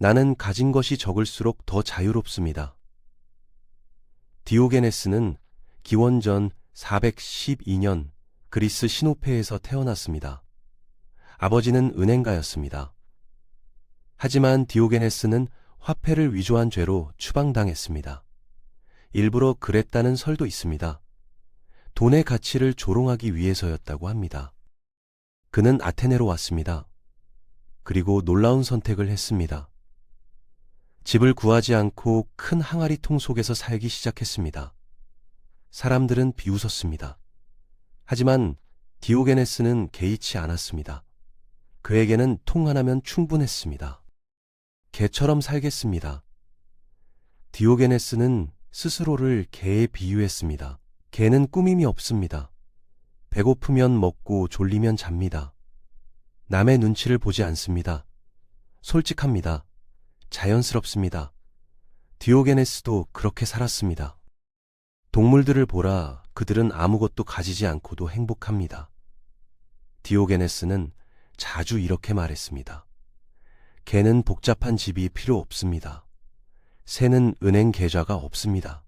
나는 가진 것이 적을수록 더 자유롭습니다. 디오게네스는 기원전 412년 그리스 시노페에서 태어났습니다. 아버지는 은행가였습니다. 하지만 디오게네스는 화폐를 위조한 죄로 추방당했습니다. 일부러 그랬다는 설도 있습니다. 돈의 가치를 조롱하기 위해서였다고 합니다. 그는 아테네로 왔습니다. 그리고 놀라운 선택을 했습니다. 집을 구하지 않고 큰 항아리 통 속에서 살기 시작했습니다. 사람들은 비웃었습니다. 하지만 디오게네스는 개의치 않았습니다. 그에게는 통 하나면 충분했습니다. 개처럼 살겠습니다. 디오게네스는 스스로를 개에 비유했습니다. 개는 꾸밈이 없습니다. 배고프면 먹고 졸리면 잡니다. 남의 눈치를 보지 않습니다. 솔직합니다. 자연스럽습니다. 디오게네스도 그렇게 살았습니다. 동물들을 보라 그들은 아무것도 가지지 않고도 행복합니다. 디오게네스는 자주 이렇게 말했습니다. 개는 복잡한 집이 필요 없습니다. 새는 은행 계좌가 없습니다.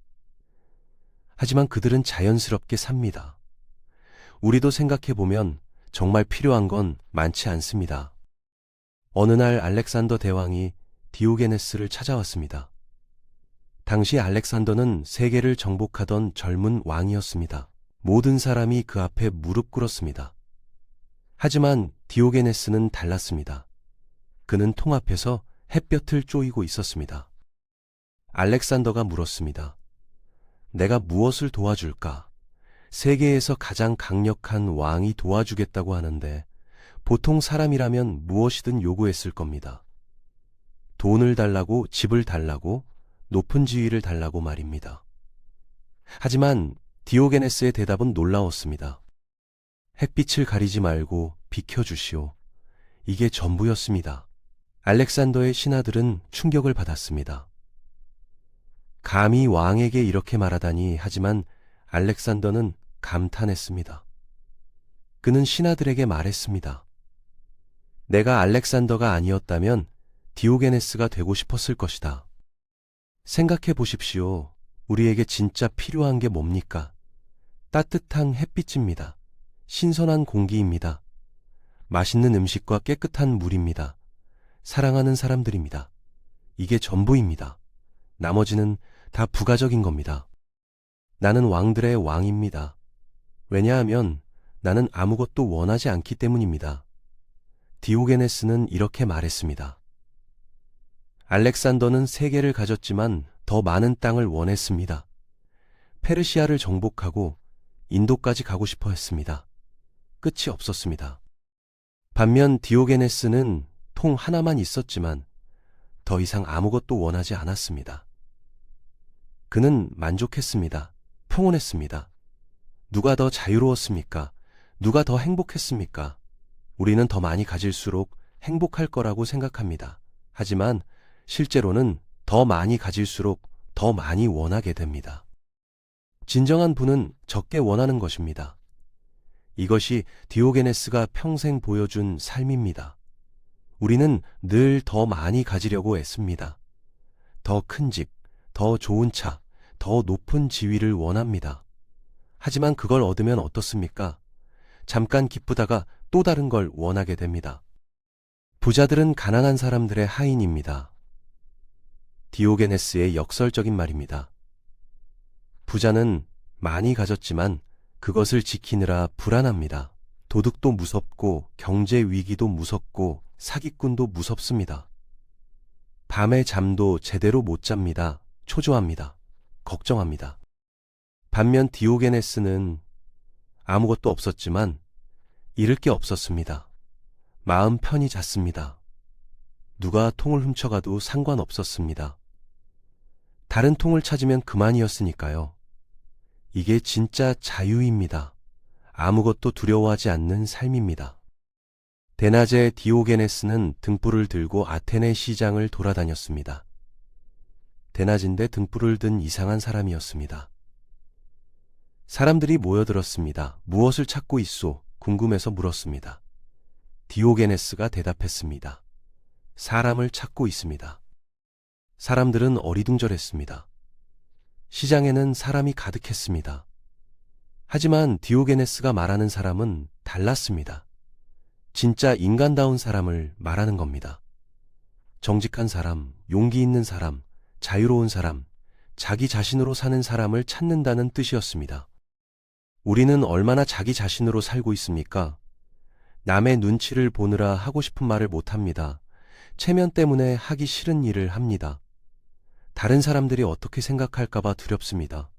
하지만 그들은 자연스럽게 삽니다. 우리도 생각해보면 정말 필요한 건 많지 않습니다. 어느 날 알렉산더 대왕이 디오게네스를 찾아왔습니다. 당시 알렉산더는 세계를 정복하던 젊은 왕이었습니다. 모든 사람이 그 앞에 무릎 꿇었습니다. 하지만 디오게네스는 달랐습니다. 그는 통 앞에서 햇볕을 쪼이고 있었습니다. 알렉산더가 물었습니다. 내가 무엇을 도와줄까? 세계에서 가장 강력한 왕이 도와주겠다고 하는데 보통 사람이라면 무엇이든 요구했을 겁니다. 돈을 달라고 집을 달라고 높은 지위를 달라고 말입니다. 하지만 디오게네스의 대답은 놀라웠습니다. 햇빛을 가리지 말고 비켜주시오. 이게 전부였습니다. 알렉산더의 신하들은 충격을 받았습니다. 감히 왕에게 이렇게 말하다니 하지만 알렉산더는 감탄했습니다. 그는 신하들에게 말했습니다. 내가 알렉산더가 아니었다면 디오게네스가 되고 싶었을 것이다. 생각해 보십시오. 우리에게 진짜 필요한 게 뭡니까? 따뜻한 햇빛입니다. 신선한 공기입니다. 맛있는 음식과 깨끗한 물입니다. 사랑하는 사람들입니다. 이게 전부입니다. 나머지는 다 부가적인 겁니다. 나는 왕들의 왕입니다. 왜냐하면 나는 아무것도 원하지 않기 때문입니다. 디오게네스는 이렇게 말했습니다. 알렉산더는 세계를 가졌지만 더 많은 땅을 원했습니다. 페르시아를 정복하고 인도까지 가고 싶어 했습니다. 끝이 없었습니다. 반면 디오게네스는 통 하나만 있었지만 더 이상 아무것도 원하지 않았습니다. 그는 만족했습니다. 평온했습니다. 누가 더 자유로웠습니까? 누가 더 행복했습니까? 우리는 더 많이 가질수록 행복할 거라고 생각합니다. 하지만 실제로는 더 많이 가질수록 더 많이 원하게 됩니다. 진정한 분은 적게 원하는 것입니다. 이것이 디오게네스가 평생 보여준 삶입니다. 우리는 늘 더 많이 가지려고 애씁니다. 더 큰 집, 더 좋은 차, 더 높은 지위를 원합니다. 하지만 그걸 얻으면 어떻습니까? 잠깐 기쁘다가 또 다른 걸 원하게 됩니다. 부자들은 가난한 사람들의 하인입니다. 디오게네스의 역설적인 말입니다. 부자는 많이 가졌지만 그것을 지키느라 불안합니다. 도둑도 무섭고 경제 위기도 무섭고 사기꾼도 무섭습니다. 밤에 잠도 제대로 못 잡니다. 초조합니다. 걱정합니다. 반면 디오게네스는 아무것도 없었지만 잃을 게 없었습니다. 마음 편히 잤습니다. 누가 통을 훔쳐가도 상관없었습니다. 다른 통을 찾으면 그만이었으니까요. 이게 진짜 자유입니다. 아무것도 두려워하지 않는 삶입니다. 대낮에 디오게네스는 등불을 들고 아테네 시장을 돌아다녔습니다. 대낮인데 등불을 든 이상한 사람이었습니다. 사람들이 모여들었습니다. 무엇을 찾고 있소? 궁금해서 물었습니다. 디오게네스가 대답했습니다. 사람을 찾고 있습니다. 사람들은 어리둥절했습니다. 시장에는 사람이 가득했습니다. 하지만 디오게네스가 말하는 사람은 달랐습니다. 진짜 인간다운 사람을 말하는 겁니다. 정직한 사람, 용기 있는 사람, 자유로운 사람, 자기 자신으로 사는 사람을 찾는다는 뜻이었습니다. 우리는 얼마나 자기 자신으로 살고 있습니까? 남의 눈치를 보느라 하고 싶은 말을 못 합니다. 체면 때문에 하기 싫은 일을 합니다. 다른 사람들이 어떻게 생각할까봐 두렵습니다.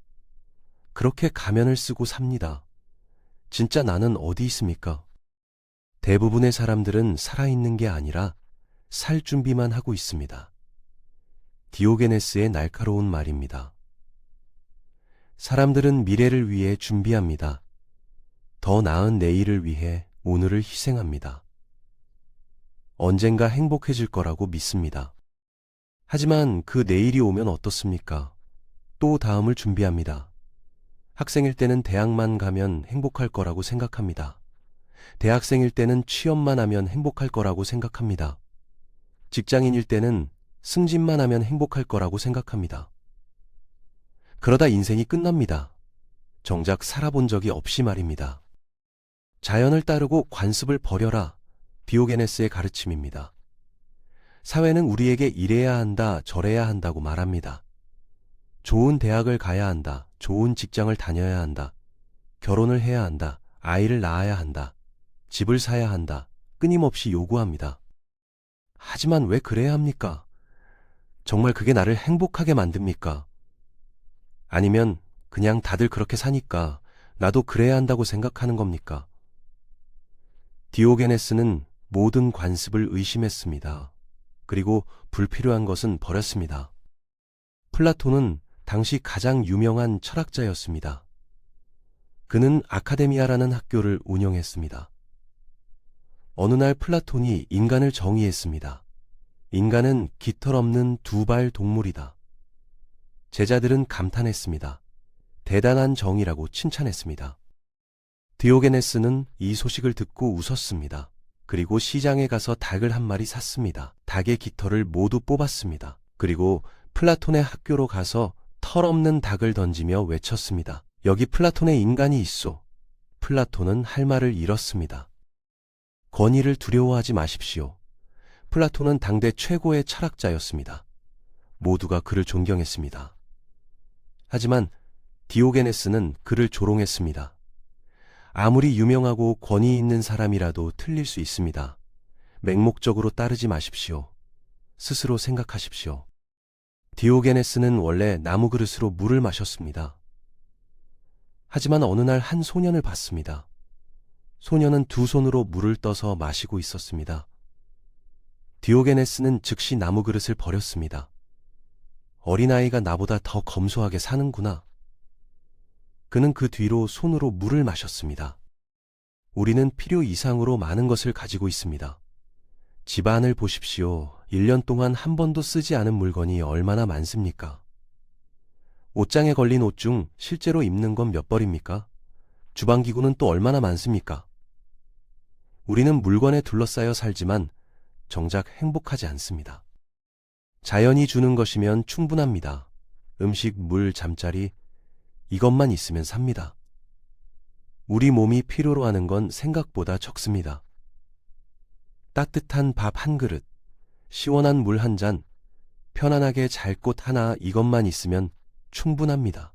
그렇게 가면을 쓰고 삽니다. 진짜 나는 어디 있습니까? 대부분의 사람들은 살아있는 게 아니라 살 준비만 하고 있습니다. 디오게네스의 날카로운 말입니다. 사람들은 미래를 위해 준비합니다. 더 나은 내일을 위해 오늘을 희생합니다. 언젠가 행복해질 거라고 믿습니다. 하지만 그 내일이 오면 어떻습니까? 또 다음을 준비합니다. 학생일 때는 대학만 가면 행복할 거라고 생각합니다. 대학생일 때는 취업만 하면 행복할 거라고 생각합니다. 직장인일 때는 승진만 하면 행복할 거라고 생각합니다. 그러다 인생이 끝납니다. 정작 살아본 적이 없이 말입니다. 자연을 따르고 관습을 버려라. 디오게네스의 가르침입니다. 사회는 우리에게 이래야 한다, 저래야 한다고 말합니다. 좋은 대학을 가야 한다, 좋은 직장을 다녀야 한다, 결혼을 해야 한다, 아이를 낳아야 한다, 집을 사야 한다, 끊임없이 요구합니다. 하지만 왜 그래야 합니까? 정말 그게 나를 행복하게 만듭니까? 아니면 그냥 다들 그렇게 사니까 나도 그래야 한다고 생각하는 겁니까? 디오게네스는 모든 관습을 의심했습니다. 그리고 불필요한 것은 버렸습니다. 플라톤은 당시 가장 유명한 철학자였습니다. 그는 아카데미아라는 학교를 운영했습니다. 어느 날 플라톤이 인간을 정의했습니다. 인간은 깃털 없는 두 발 동물이다. 제자들은 감탄했습니다. 대단한 정의라고 칭찬했습니다. 디오게네스는 이 소식을 듣고 웃었습니다. 그리고 시장에 가서 닭을 한 마리 샀습니다. 닭의 깃털을 모두 뽑았습니다. 그리고 플라톤의 학교로 가서 털 없는 닭을 던지며 외쳤습니다. 여기 플라톤의 인간이 있소. 플라톤은 할 말을 잃었습니다. 권위를 두려워하지 마십시오. 플라톤은 당대 최고의 철학자였습니다. 모두가 그를 존경했습니다. 하지만 디오게네스는 그를 조롱했습니다. 아무리 유명하고 권위 있는 사람이라도 틀릴 수 있습니다. 맹목적으로 따르지 마십시오. 스스로 생각하십시오. 디오게네스는 원래 나무 그릇으로 물을 마셨습니다. 하지만 어느 날 한 소년을 봤습니다. 소년은 두 손으로 물을 떠서 마시고 있었습니다. 디오게네스는 즉시 나무 그릇을 버렸습니다. 어린아이가 나보다 더 검소하게 사는구나. 그는 그 뒤로 손으로 물을 마셨습니다. 우리는 필요 이상으로 많은 것을 가지고 있습니다. 집안을 보십시오. 1년 동안 한 번도 쓰지 않은 물건이 얼마나 많습니까? 옷장에 걸린 옷 중 실제로 입는 건 몇 벌입니까? 주방기구는 또 얼마나 많습니까? 우리는 물건에 둘러싸여 살지만 정작 행복하지 않습니다. 자연이 주는 것이면 충분합니다. 음식, 물, 잠자리, 이것만 있으면 삽니다. 우리 몸이 필요로 하는 건 생각보다 적습니다. 따뜻한 밥 한 그릇, 시원한 물 한 잔, 편안하게 잘 곳 하나 이것만 있으면 충분합니다.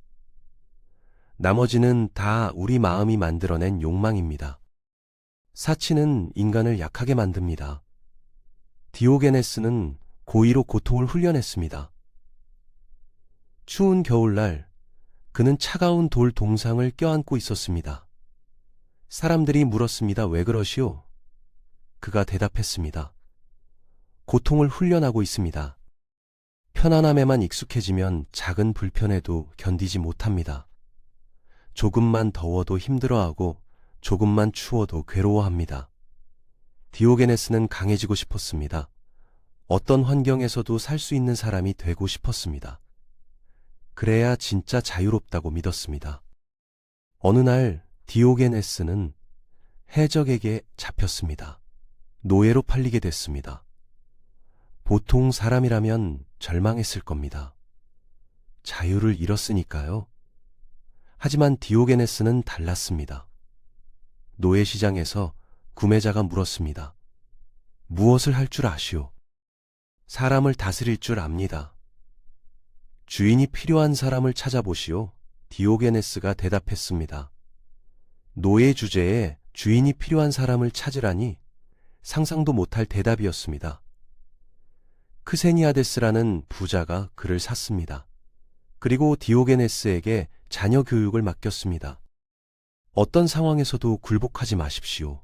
나머지는 다 우리 마음이 만들어낸 욕망입니다. 사치는 인간을 약하게 만듭니다. 디오게네스는 고의로 고통을 훈련했습니다. 추운 겨울날 그는 차가운 돌 동상을 껴안고 있었습니다. 사람들이 물었습니다. 왜 그러시오? 그가 대답했습니다. 고통을 훈련하고 있습니다. 편안함에만 익숙해지면 작은 불편에도 견디지 못합니다. 조금만 더워도 힘들어하고 조금만 추워도 괴로워합니다. 디오게네스는 강해지고 싶었습니다. 어떤 환경에서도 살 수 있는 사람이 되고 싶었습니다. 그래야 진짜 자유롭다고 믿었습니다. 어느 날 디오게네스는 해적에게 잡혔습니다. 노예로 팔리게 됐습니다. 보통 사람이라면 절망했을 겁니다. 자유를 잃었으니까요. 하지만 디오게네스는 달랐습니다. 노예 시장에서 구매자가 물었습니다. 무엇을 할 줄 아시오? 사람을 다스릴 줄 압니다. 주인이 필요한 사람을 찾아보시오. 디오게네스가 대답했습니다. 노예 주제에 주인이 필요한 사람을 찾으라니 상상도 못할 대답이었습니다. 크세니아데스라는 부자가 그를 샀습니다. 그리고 디오게네스에게 자녀 교육을 맡겼습니다. 어떤 상황에서도 굴복하지 마십시오.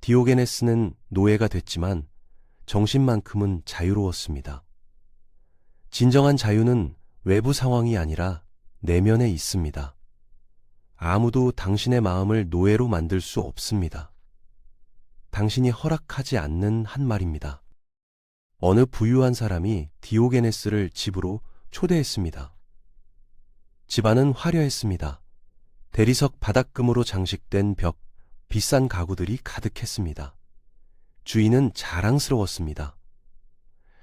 디오게네스는 노예가 됐지만 정신만큼은 자유로웠습니다. 진정한 자유는 외부 상황이 아니라 내면에 있습니다. 아무도 당신의 마음을 노예로 만들 수 없습니다. 당신이 허락하지 않는 한 말입니다. 어느 부유한 사람이 디오게네스를 집으로 초대했습니다. 집안은 화려했습니다. 대리석 바닥금으로 장식된 벽, 비싼 가구들이 가득했습니다. 주인은 자랑스러웠습니다.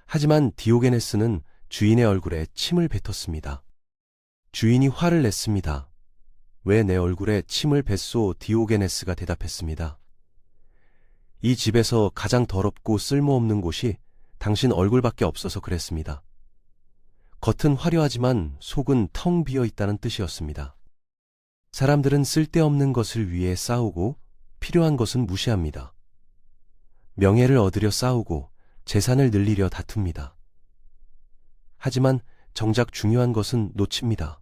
하지만 디오게네스는 주인의 얼굴에 침을 뱉었습니다. 주인이 화를 냈습니다. 왜 내 얼굴에 침을 뱉소 디오게네스가 대답했습니다. 이 집에서 가장 더럽고 쓸모없는 곳이 당신 얼굴밖에 없어서 그랬습니다. 겉은 화려하지만 속은 텅 비어 있다는 뜻이었습니다. 사람들은 쓸데없는 것을 위해 싸우고 필요한 것은 무시합니다. 명예를 얻으려 싸우고 재산을 늘리려 다툽니다. 하지만 정작 중요한 것은 놓칩니다.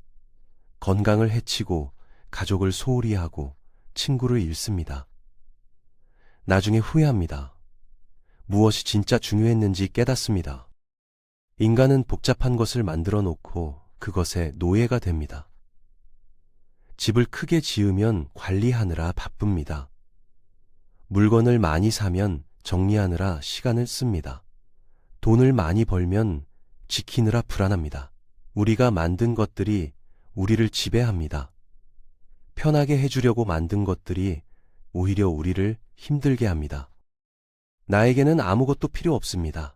건강을 해치고 가족을 소홀히 하고 친구를 잃습니다. 나중에 후회합니다. 무엇이 진짜 중요했는지 깨닫습니다. 인간은 복잡한 것을 만들어 놓고 그것에 노예가 됩니다. 집을 크게 지으면 관리하느라 바쁩니다. 물건을 많이 사면 정리하느라 시간을 씁니다. 돈을 많이 벌면 지키느라 불안합니다. 우리가 만든 것들이 우리를 지배합니다. 편하게 해주려고 만든 것들이 오히려 우리를 힘들게 합니다. 나에게는 아무것도 필요 없습니다.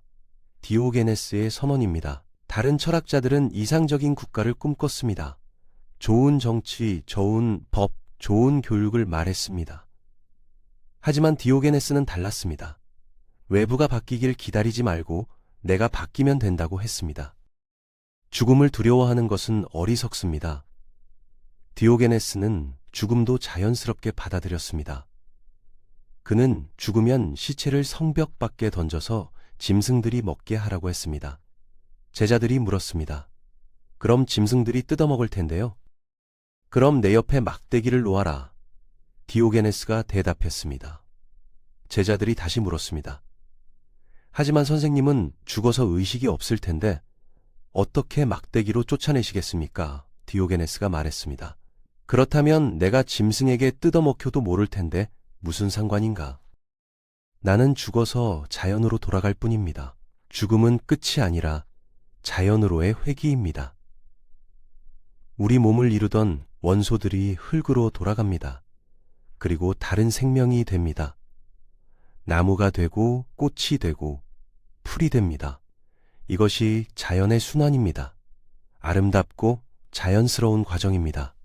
디오게네스의 선언입니다. 다른 철학자들은 이상적인 국가를 꿈꿨습니다. 좋은 정치, 좋은 법, 좋은 교육을 말했습니다. 하지만 디오게네스는 달랐습니다. 외부가 바뀌길 기다리지 말고 내가 바뀌면 된다고 했습니다. 죽음을 두려워하는 것은 어리석습니다. 디오게네스는 죽음도 자연스럽게 받아들였습니다. 그는 죽으면 시체를 성벽 밖에 던져서 짐승들이 먹게 하라고 했습니다. 제자들이 물었습니다. 그럼 짐승들이 뜯어먹을 텐데요. 그럼 내 옆에 막대기를 놓아라. 디오게네스가 대답했습니다. 제자들이 다시 물었습니다. 하지만 선생님은 죽어서 의식이 없을 텐데 어떻게 막대기로 쫓아내시겠습니까? 디오게네스가 말했습니다. 그렇다면 내가 짐승에게 뜯어먹혀도 모를 텐데 무슨 상관인가? 나는 죽어서 자연으로 돌아갈 뿐입니다. 죽음은 끝이 아니라 자연으로의 회귀입니다. 우리 몸을 이루던 원소들이 흙으로 돌아갑니다. 그리고 다른 생명이 됩니다. 나무가 되고 꽃이 되고 풀이 됩니다. 이것이 자연의 순환입니다. 아름답고 자연스러운 과정입니다.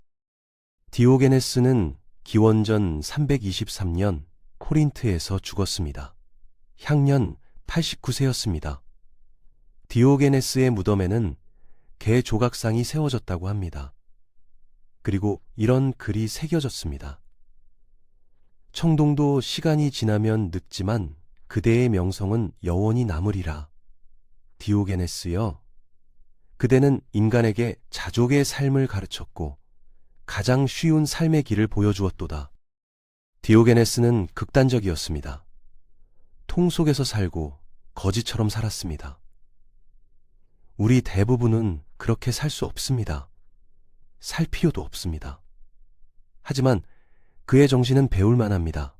디오게네스는 기원전 323년 코린트에서 죽었습니다. 향년 89세였습니다. 디오게네스의 무덤에는 개 조각상이 세워졌다고 합니다. 그리고 이런 글이 새겨졌습니다. 청동도 시간이 지나면 늙지만 그대의 명성은 영원히 남으리라. 디오게네스여, 그대는 인간에게 자족의 삶을 가르쳤고 가장 쉬운 삶의 길을 보여주었도다. 디오게네스는 극단적이었습니다. 통 속에서 살고 거지처럼 살았습니다. 우리 대부분은 그렇게 살 수 없습니다. 살 필요도 없습니다. 하지만 그의 정신은 배울 만합니다.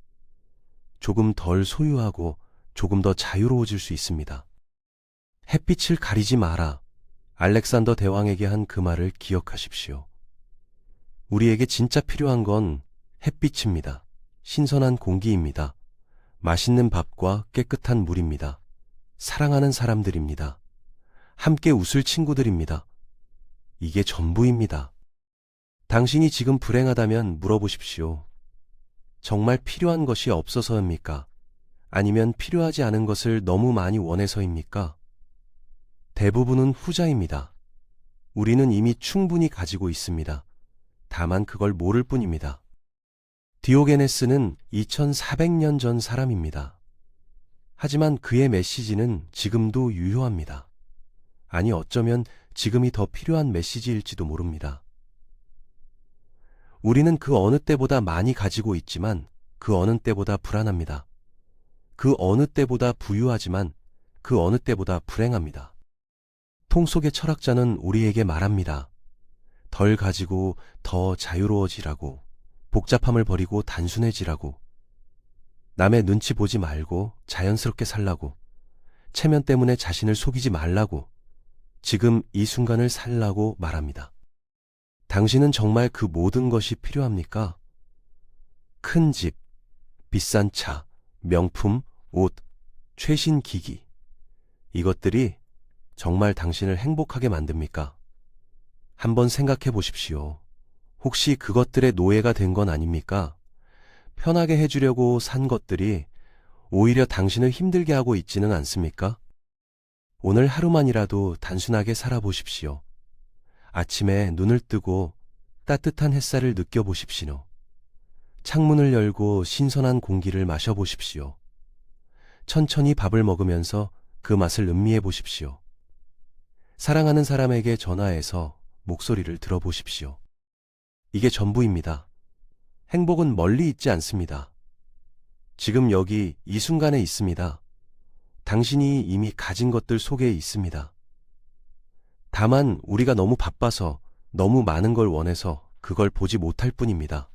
조금 덜 소유하고 조금 더 자유로워질 수 있습니다. 햇빛을 가리지 마라. 알렉산더 대왕에게 한 그 말을 기억하십시오. 우리에게 진짜 필요한 건 햇빛입니다. 신선한 공기입니다. 맛있는 밥과 깨끗한 물입니다. 사랑하는 사람들입니다. 함께 웃을 친구들입니다. 이게 전부입니다. 당신이 지금 불행하다면 물어보십시오. 정말 필요한 것이 없어서입니까? 아니면 필요하지 않은 것을 너무 많이 원해서입니까? 대부분은 후자입니다. 우리는 이미 충분히 가지고 있습니다. 다만 그걸 모를 뿐입니다. 디오게네스는 2400년 전 사람입니다. 하지만 그의 메시지는 지금도 유효합니다. 아니 어쩌면 지금이 더 필요한 메시지일지도 모릅니다. 우리는 그 어느 때보다 많이 가지고 있지만 그 어느 때보다 불안합니다. 그 어느 때보다 부유하지만 그 어느 때보다 불행합니다. 통 속의 철학자는 우리에게 말합니다. 덜 가지고 더 자유로워지라고, 복잡함을 버리고 단순해지라고, 남의 눈치 보지 말고 자연스럽게 살라고, 체면 때문에 자신을 속이지 말라고, 지금 이 순간을 살라고 말합니다. 당신은 정말 그 모든 것이 필요합니까? 큰 집, 비싼 차, 명품, 옷, 최신 기기. 이것들이 정말 당신을 행복하게 만듭니까? 한번 생각해 보십시오. 혹시 그것들의 노예가 된 건 아닙니까? 편하게 해주려고 산 것들이 오히려 당신을 힘들게 하고 있지는 않습니까? 오늘 하루만이라도 단순하게 살아보십시오. 아침에 눈을 뜨고 따뜻한 햇살을 느껴보십시오. 창문을 열고 신선한 공기를 마셔보십시오. 천천히 밥을 먹으면서 그 맛을 음미해 보십시오. 사랑하는 사람에게 전화해서 목소리를 들어보십시오. 이게 전부입니다. 행복은 멀리 있지 않습니다. 지금 여기 이 순간에 있습니다. 당신이 이미 가진 것들 속에 있습니다. 다만 우리가 너무 바빠서 너무 많은 걸 원해서 그걸 보지 못할 뿐입니다.